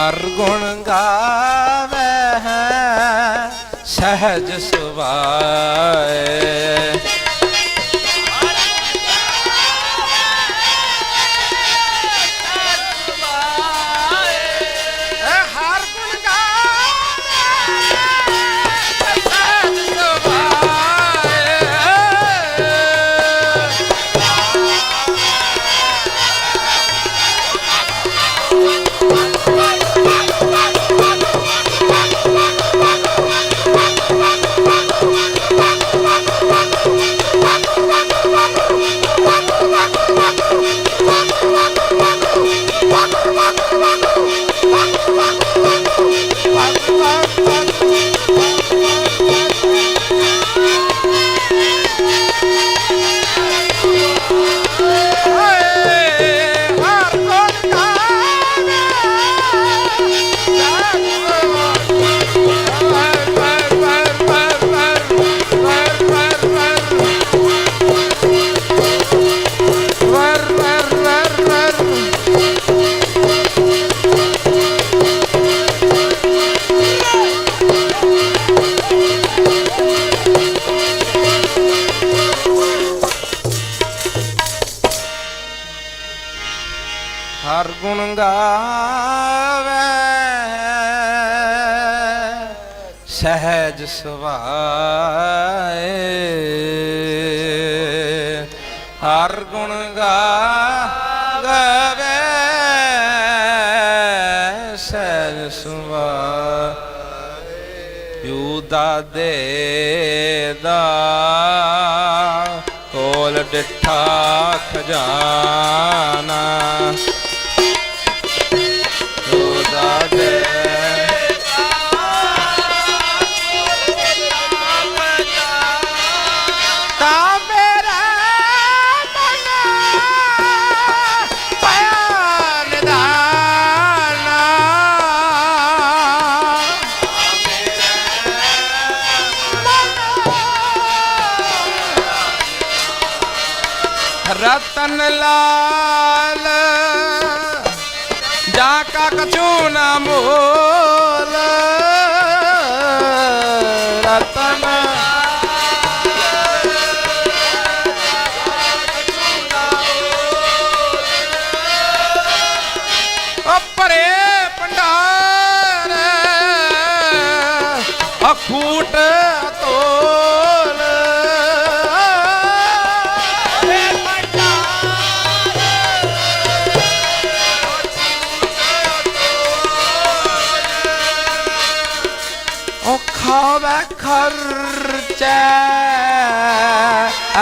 ਹਰ ਗੁਣ ਗਾਵੇ ਹੈ ਸਹਿਜ ਸੁਭਾਏ। ਸਹਿਜ ਸੁਭਾਏ। ਹਰ ਗੁਣ ਗਾਵੇ, ਸਹਿਜ ਸੁਭਾਏ। ਯੂਦਾ ਦੇ ਦਾ ਕੋਲ ਡਿਠਾ ਖਜ਼ਾਨਾ। ਯੂਦਾ ਦੇ ਰਤਨ ਲਾਲ। ਜਾ ਕਾ ਕਛੂ ਨਾ ਮੋਲ। ਰਤਨ ਅਪਰੇ ਖਰਚੈ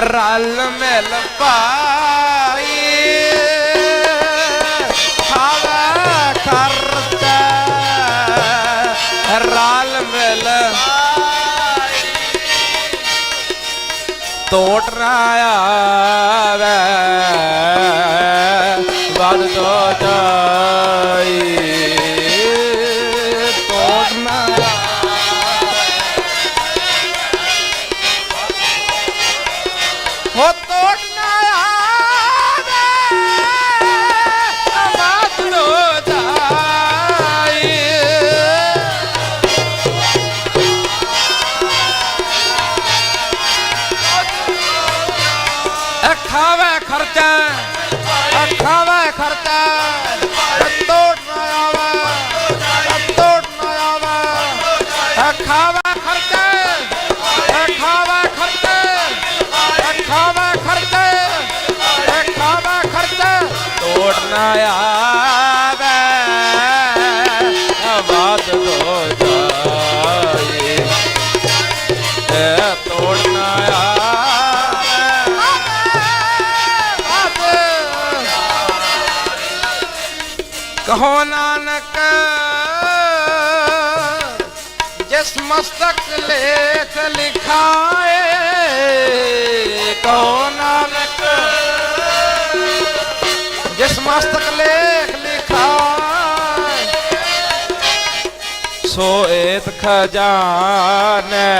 ਰਲ ਮਿਲ ਪਾਈ। ਖਾਵੇ ਖਰਚੈ ਰਲ ਮਿਲ ਤੋਟ ਨਾ ਆਵੇ ਵੱਧ ਤੋਂ ਹੋ ਤੋਟ ਨਾ ਆਵੇ ਆਵਾਜ਼ ਲੋ ਕਹੋ ਨਾਨਕ ਜਿਸ ਮਸਤਕ ਲੇਖ ਲਿਖਾਏ ਕਹੋ ਨਾਨਕ ਮਸਤਕ ਲੇਖ ਲਿਖਾਏ। ਸੋ ਏਤ ਖਜ਼ਾਨੇ